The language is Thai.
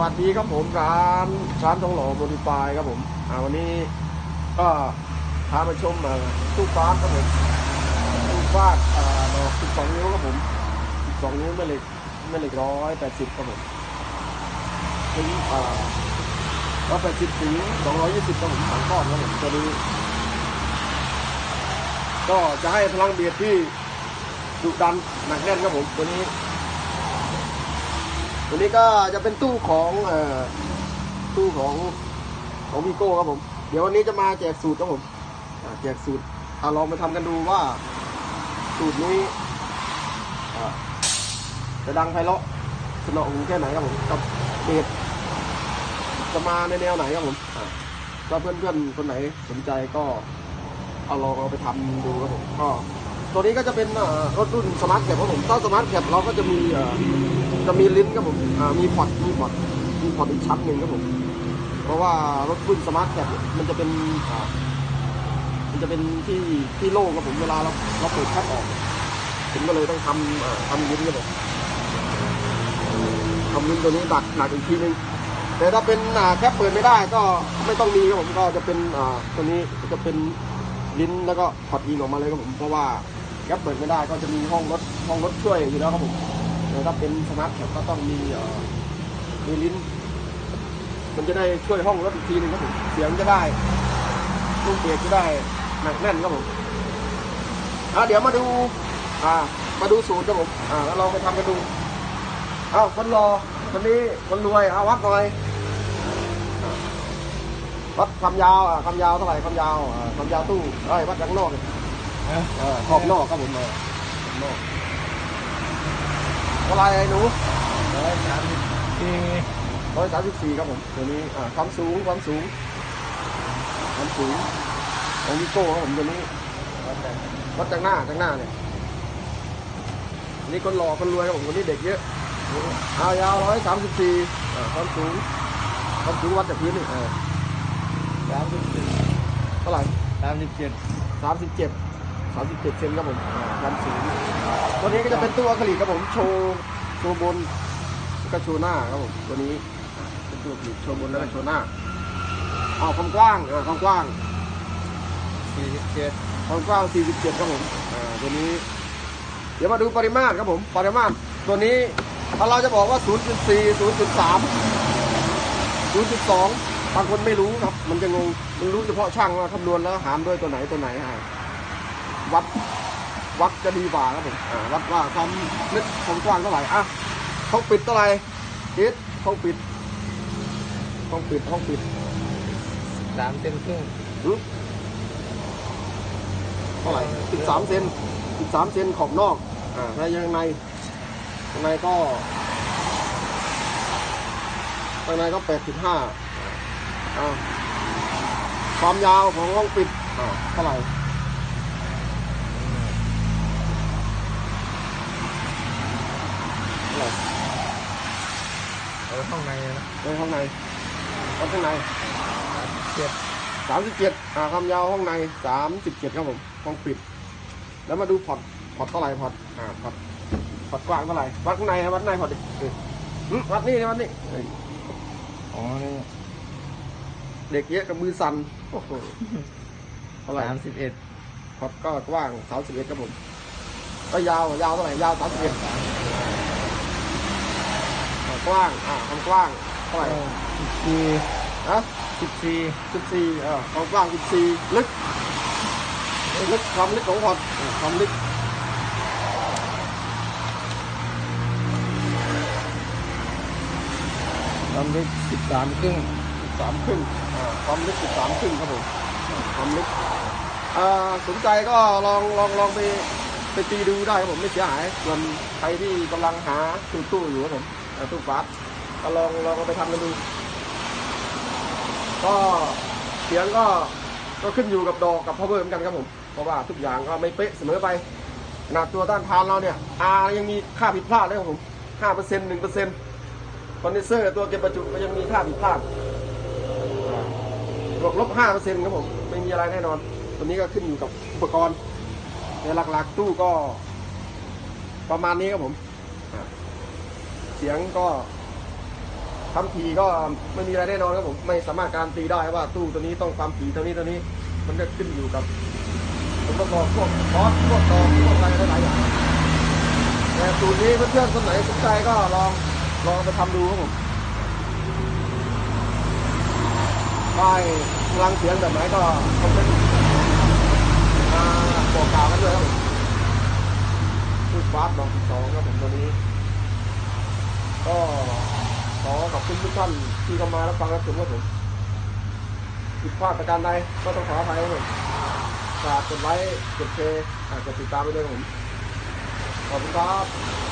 วัสดีครับผมร้านร้านทองหล่อโมดิฟายครับผมอ่าวันนี้ก็พามาชมเอ่อตู้ฟ้าครับผมตู้ฟ้าอ่าดอก12นิ้วครับผม12นิ้วแม่เหล็กแม่เหล็กร้อยแปดสิบครับผมถึงอ่าร้อยแปดสิบถึงสองร้อยยี่สิบครับผมสองก้อนครับผมตัวนี้ก็จะให้พลังเบียดที่ดุดันหนักแน่นครับผมตัวนี้ ตัวนี้ก็จะเป็นตู้ของเอ่อตู้ของของวีโก้ครับผม เดี๋ยววันนี้จะมาแจกสูตรครับผมอ่าแจกสูตรอ่าลองไปทำกันดูว่า สูตรนี้อ่าจะดังไพเราะสนอหูแค่ไหนครับผมกับเบสจะมาในแนวไหนครับผมอ่าเพื่อนๆคนไหนสนใจก็เอาลองเอาไปทำดูครับผมก็ตัวนี้ก็จะเป็นอ่ารถรุ่นสมาร์ทแคปครับผมถ้าสมาร์ทแคปเราก็จะมีอ่า จะมีลิ้นครับผมมีพอร์ตมีพอร์ตมีพอร์ตอีกชั้นหนึ่งครับผม เพราะว่ารถรุ่นสมาร์ทแคปมันจะเป็นมันจะเป็นที่ที่โล่งครับผมเวลาเราเราเปิดแคปออกผมก็เลยต้องทำอ่าทำลิ้นครับผมทำลิ้นตัวนี้ดักหนักอีกทีนึงแต่ถ้าเป็นแคปเปิดไม่ได้ก็ไม่ต้องมีครับผมก็จะเป็นตัวนี้จะเป็นลิ้นแล้วก็พอร์ตยิงออกมาเลยครับผมเพราะว่าแคปเปิดไม่ได้ก็จะมีห้องรถห้องรถช่วยอยู่แล้วครับผม ถ้าเป็นสมาร์ทแคปก็ต้องมีเอ่อมีลิ้น มันจะได้ช่วยห้องรถอีกทีหนึงครับผมเสียงจะได้ลูกเบรกจะได้หนักแน่นครับผมอะเดี๋ยวมาดู อ่า มาดูสูตรครับผมอ่าแล้วเราไปทำกันดูเอาคนรอคนนี้คนรวยเอาวัดหน่อยอ่าวัดความยาวอะความยาวเท่าไหร่ความยาวอ่าความยาวตู้เอ้ยวัดข้างนอกเนี่ยเออขอบนอกครับผมเออขอบนอก เท่าไหรไอ้หนูร้อยสามสิบสี่ร้อยสามสิบสี่ครับผมตัวนี้อ่าความสูงความสูงความสูงของวิโก้ครับผมตัวนี้ร้อยแปดวัดจากหน้าจากหน้าเนี่ยอันนี่คนหล่อคนรวยครับผมคนนี้เด็กเยอะเอายาวร้อยสามสิบสี่ความสูงความสูงวัดจากพื้นนี่เออสามสิบสี่เท่าไหร่สามสิบเจ็ดสามสิบเจ็ด สามสิบเจ็ดเซนครับผมอ่าความสูงตัวนี้ก็จะเป็นตัวอะคริลิกครับผมโชว์โชว์บนแล้วก็โชว์หน้าครับผมตัวนี้อ่าเป็นตัวอะคริลิกโชว์บนแล้วก็โชว์หน้าเอาความกว้างอ่าความกว้างสี่สิบเจ็ดความกว้าง47ครับผมอ่าตัวนี้ เดี๋ยวมาดูปริมาตรครับผมปริมาตรตัวนี้ถ้าเราจะบอกว่า 0.4 0.3 0.2 บางคนไม่รู้ครับ มันจะงง มันรู้เฉพาะช่างว่าคำนวณแล้วหารด้วยตัวไหนตัวไหนอ่า วัดวัดจะดีกว่าครับผมอ่าวัดว่าความลึกความกว้างเท่าไหร่อะห้องปิดเท่าไหร่คิดห้องปิดห้องปิดห้องปิดสามเซนครึ่งหึเท่าไหร่สิบสามเซนสิบสามเซนขอบนอกอ่าแล้วยังในข้างในก็ข้างในก็แปดสิบห้าอ่าความยาวของห้องปิดอ่าเท่าไหร่ เท่าไหร่ เอาห้องในนะในห้องในวัดข้างในเจ็ดสามสิบเจ็ดอ่าความยาวห้องในสามสิบเจ็ดครับผมห้องปิด แล้วมาดูพอร์ตพอร์ตเท่าไหร่พอร์ตอ่าพอร์ตพอร์ตกว้างเท่าไหร่วัดข้างในนะวัดข้างในพอร์ตดิเออหึวัดนี่นะวัดนี่เอ้ยอ๋อนี่เด็กเยอะกับมือสั่นโอ้โหเท่าไหร่สามสิบเอ็ดพอร์ตก็กว้างสามสิบเอ็ดครับผมก็ยาวยาวเท่าไหร่ยาวสามสิบเอ็ด กว้าง อ่าความกว้างเท่าไหร่สิบสี่ฮะสิบสี่สิบสี่เออความกว้างสิบสี่ลึก ลึกความลึกของพอร์ตเออความลึกความลึกสิบสามครึ่งสามครึ่งอ่าความลึกสิบสามครึ่งครับผมอ่าความลึกอ่าสนใจก็ลองลองลองไปไปตีดูได้ครับผมไม่เสียหายส่วนใครที่กำลังหาตู้ตู้อยู่ครับผมอ่า ตู้ฟ้าก็ลองลองเอาไปทำกันดู ก็เสียงก็ก็ขึ้นอยู่กับดอกกับพาวเวอร์เหมือนกันครับผม เพราะว่าทุกอย่างก็ไม่เป๊ะเสมอไปขนาดตัวต้านทานเราเนี่ยอายังมีค่าผิดพลาดเลยครับผมห้าเปอร์เซ็นต์หนึ่งเปอร์เซ็นต์คอนเดนเซอร์ตัวเก็บประจุก็ยังมีค่าผิดพลาดบวกลบห้าเปอร์เซ็นต์ครับผม ไม่มีอะไรแน่นอน ตัวนี้ก็ขึ้นอยู่กับอุปกรณ์ในหลักๆตู้ก็ประมาณนี้ครับผมอ่า เสียงก็ทำถี่ก็ไม่มีอะไรแน่นอนครับผมไม่สามารถการตีได้ว่าตู้ตัวนี้ต้องความถี่เท่านี้เท่านี้ มันจะขึ้นอยู่กับองค์ประกอบพวกคอสพวกตองพวกอะไรหลายอย่างแต่สูตรนี้เพื่อนๆคนไหนสนใจก็ลองลองไปทำดูครับผมป้ายพลังเสียงแบบไหนก็คอมเมนต์มาบอกกล่าวกันด้วยครับผมพูดฟาสบอกสองครับผมตัวนี้ ก็ขอขอบคุณทุกท่านที่เข้ามารับฟังรับชมว่าผมผิดพลาดประการใดก็ต้องขออภัยครับผมฝากกดไลค์กดแชร์กดติดตามไปด้วยครับผมขอบคุณครับ